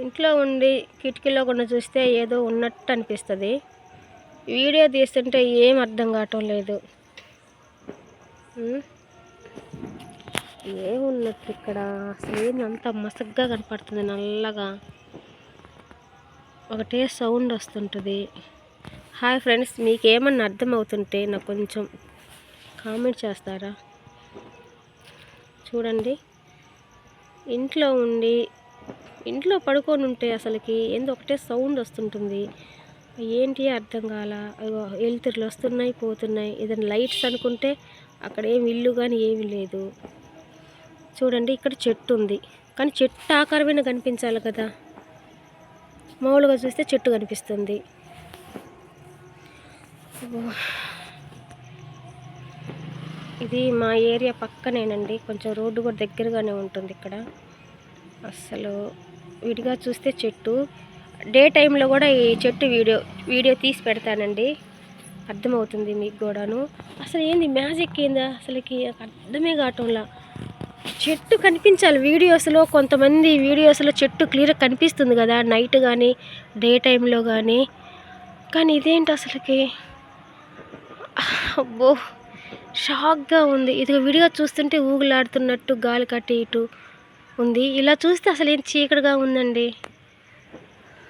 ఇంట్లో ఉండి కిటికీలో కూడా చూస్తే ఏదో ఉన్నట్టు అనిపిస్తుంది. వీడియో తీస్తుంటే ఏం అర్థం కావటం లేదు. ఏమున్నట్టు ఇక్కడ? అసలు అంతా మసగ్గా కనపడుతుంది నల్లగా. ఒకటే సౌండ్ వస్తుంటుంది. హాయ్ ఫ్రెండ్స్ మీకు ఏమన్నా అర్థమవుతుంటే నాకు కొంచెం కామెంట్ చేస్తారా? చూడండి. ఇంట్లో ఉండి ఇంట్లో పడుకొని ఉంటే అసలుకి ఏందో ఒకటే సౌండ్ వస్తుంటుంది. ఏంటి అర్థం కాల? వెలుతురులు వస్తున్నాయి పోతున్నాయి. ఏదైనా లైట్స్ అనుకుంటే అక్కడ ఏం ఇల్లు కానీ ఏమీ లేదు. చూడండి ఇక్కడ చెట్టు ఉంది. కానీ చెట్టు ఆకారమైన కనిపించాలి కదా. మామూలుగా చూస్తే చెట్టు కనిపిస్తుంది. ఇది మా ఏరియా పక్కనేనండి. కొంచెం రోడ్డు కూడా దగ్గరగానే ఉంటుంది ఇక్కడ. అస్సలు విడిగా చూస్తే చెట్టు. డే టైంలో కూడా ఈ చెట్టు వీడియో వీడియో తీసి పెడతానండి. అర్థమవుతుంది మీకు కూడాను. అసలు ఏంది మ్యాజిక్ ఏందా? అసలుకి నాకు అర్థమే కావటంలా. చెట్టు కనిపించాలి వీడియోస్లో. కొంతమంది వీడియోస్లో చెట్టు క్లియర్గా కనిపిస్తుంది కదా నైట్ కానీ డే టైంలో కానీ కానీ ఇదేంటి అసలుకి? అబ్బో! షాక్గా ఉంది. ఇది విడిగా చూస్తుంటే ఊగులాడుతున్నట్టు గాలి కట్టి ఇటు. ఉంది. ఇలా చూస్తే అసలు ఏం చీకటిగా ఉందండి.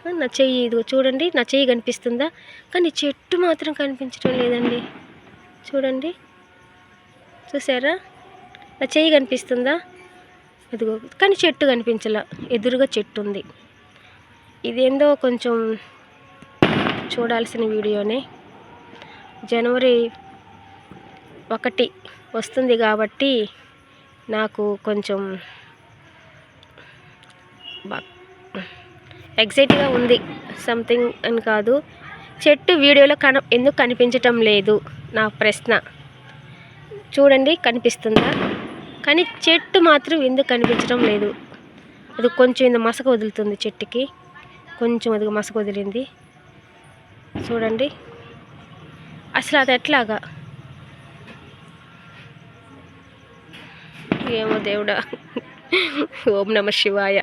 నా చెయ్యి ఇదిగో చూడండి నా చెయ్యి కనిపిస్తుందా? కానీ చెట్టు మాత్రం కనిపించడం లేదండి. చూడండి. చూసారా? నా చెయ్యి కనిపిస్తుందా? ఇదిగో కానీ చెట్టు కనిపించలా. ఎదురుగా చెట్టు ఉంది. ఇదేందో కొంచెం చూడాల్సిన వీడియోనే. జనవరి ఒకటి వస్తుంది కాబట్టి నాకు కొంచెం ఎగ్జైట్గా ఉంది. సంథింగ్ అని కాదు. చెట్టు వీడియోలో కన ఎందుకు కనిపించటం లేదు? నా ప్రశ్న. చూడండి కనిపిస్తుందా? కానీ చెట్టు మాత్రం ఎందుకు కనిపించడం లేదు? అది కొంచెం ఇంత మసక వదులుతుంది చెట్టుకి. కొంచెం అది మసక వదిలింది. చూడండి. అసలు అది ఎట్లాగా? ఏమో దేవుడా. ఓం నమ శివాయ.